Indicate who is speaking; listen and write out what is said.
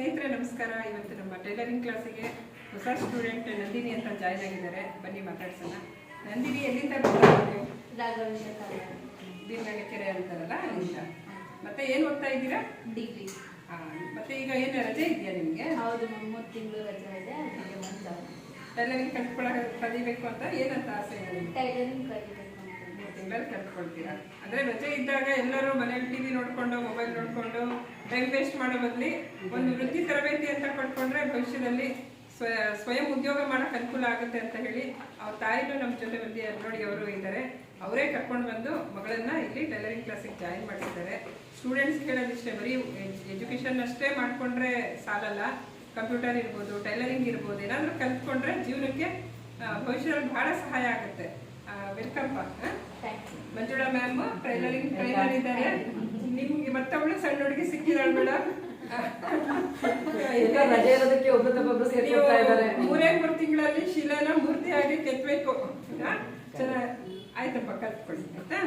Speaker 1: ಸ್ನೇಹಿತರೆ ನಮಸ್ಕಾರ. ಇವತ್ತು ನಮ್ಮ ಟೈಲರಿಂಗ್ ಕ್ಲಾಸಿಗೆ ಹೊಸ ಸ್ಟೂಡೆಂಟ್ ನಂದಿನಿ ಅಂತ ಜಾಯ್ನ್ ಆಗಿದ್ದಾರೆ. ಬನ್ನಿ ಮಾತಾಡ್ಸೋಣ. ನಂದಿನಿ ಎಲ್ಲಿಂದ ಕೆರೆ ಅಂತಾರಲ್ಲ ಅಲ್ಲಿಂದ? ಮತ್ತೆ ಏನು ಓದ್ತಾ ಇದ್ದೀರಾ?
Speaker 2: ಡಿಗ್ರಿ
Speaker 1: ಮತ್ತೆ ಈಗ ಏನು ರಜೆ ಇದೆಯಾ ನಿಮಗೆ?
Speaker 2: ಹೌದು ಮೂರು ತಿಂಗಳು ರಜೆ ಇದೆ
Speaker 1: ಟೈಲರಿಂಗ್ ಕಲ್ತ್ಕೊಳ್ಳೋ ಕಲಿಬೇಕು ಅಂತ ಏನಂತ ಆಸೆ ಇದೆ
Speaker 2: ಟೈಲರಿಂಗ್ ಕಲಿಬೇಕು.
Speaker 1: ಮೂರು ಕಲ್ತ್ಕೊಳ್ತೀರಾ ಅಂದ್ರೆ ರಜೆ ಇದ್ದಾಗ ಎಲ್ಲರೂ ಮನೇಲಿ ಟಿವಿ ನೋಡ್ಕೊಂಡು ಮೊಬೈಲ್ ನೋಡ್ಕೊಂಡು ಟೈಮ್ ವೇಸ್ಟ್ ಮಾಡೋ ಬದಲಿ ಒಂದು ವೃತ್ತಿ ತರಬೇತಿ ಅಂತ ಪಡ್ಕೊಂಡ್ರೆ ಭವಿಷ್ಯದಲ್ಲಿ ಸ್ವ, ಸ್ವಯಂ ಉದ್ಯೋಗ ಮಾಡಕ್ ಅನುಕೂಲ ಆಗುತ್ತೆ ಅಂತ ಹೇಳಿ ಅವ್ರ ತಾಯಿನೂ ನಮ್ಮ ಜೊತೆ ಬಂದು ನೋಡಿ ಅವರು ಇದ್ದಾರೆ. ಅವರೇ ಕರ್ಕೊಂಡು ಬಂದು ಮಗಳನ್ನ ಇಲ್ಲಿ ಟೈಲರಿಂಗ್ ಕ್ಲಾಸಿಗೆ ಜಾಯಿನ್ ಮಾಡಿಸಿದ್ದಾರೆ ಸ್ಟೂಡೆಂಟ್ಸ್ ಹೇಳೋದಿಷ್ಟೇ ಬರೀ ಎಜುಕೇಶನ್ ಅಷ್ಟೇ ಮಾಡ್ಕೊಂಡ್ರೆ ಸಾಲಲ್ಲ. ಕಂಪ್ಯೂಟರ್ ಇರ್ಬೋದು ಟೈಲರಿಂಗ್ ಇರ್ಬೋದು, ಏನಾದರೂ ಕಲ್ತ್ಕೊಂಡ್ರೆ ಜೀವನಕ್ಕೆ ಭವಿಷ್ಯದಲ್ಲಿ ಬಹಳ ಸಹಾಯ ಆಗುತ್ತೆ. Welcome Manjula ma'am tailoring tailor ಇದ್ದಾರೆ. ನಿಮ್ಗೆ ಮತ್ತೊಬ್ಳು ಸಣ್ಣ ಹುಡುಗಿ ಸಿಕ್ಕಿದಾಳೆ ಮೇಡಮ್
Speaker 3: ರಜೆ ಇರೋದಕ್ಕೆ ಒಬ್ಬ ತಗೊಬ್ಬರು
Speaker 1: ನೀವು
Speaker 3: ಸೇರ್ಕೊಳ್ತಾ ಇದ್ದಾರೆ.
Speaker 1: ಮೂರೇ ಮೂರು ತಿಂಗಳಲ್ಲಿ ಶಿಲೆನ ಆಗಿ ಕೆತ್ತಬೇಕು ಆಯ್ತಪ್ಪ ಕಲ್ತ್ಕೊಳ್ಳಿ ಆಯ್ತಾ?